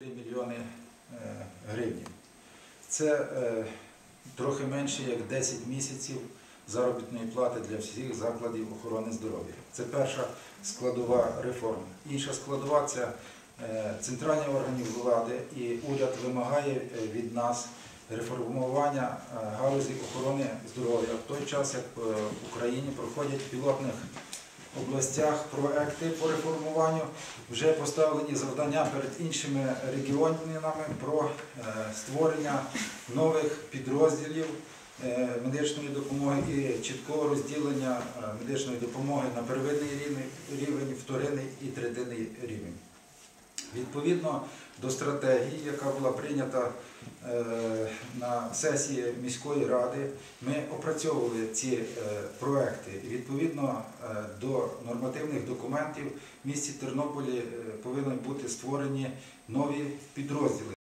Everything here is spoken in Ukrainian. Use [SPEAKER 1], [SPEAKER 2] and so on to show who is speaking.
[SPEAKER 1] 3 мільйони е, гривень. Це е, трохи менше як 10 місяців заробітної плати для всіх закладів охорони здоров'я. Це перша складова реформа. Інша складова це е, центральні органи влади і уряд вимагає від нас реформування галузі охорони здоров'я в той час, як в Україні проходять пілотних областях проекти по реформуванню, вже поставлені завдання перед іншими регіонами про е, створення нових підрозділів е, медичної допомоги і чіткого розділення е, медичної допомоги на первинний рівень, рівень, вторинний і третинний рівень. Відповідно до стратегії, яка була прийнята е, на сесії міської ради, ми опрацьовували ці е, проекти. Відповідно е, до нормативних документів в місті Тернополі повинні бути створені нові підрозділи.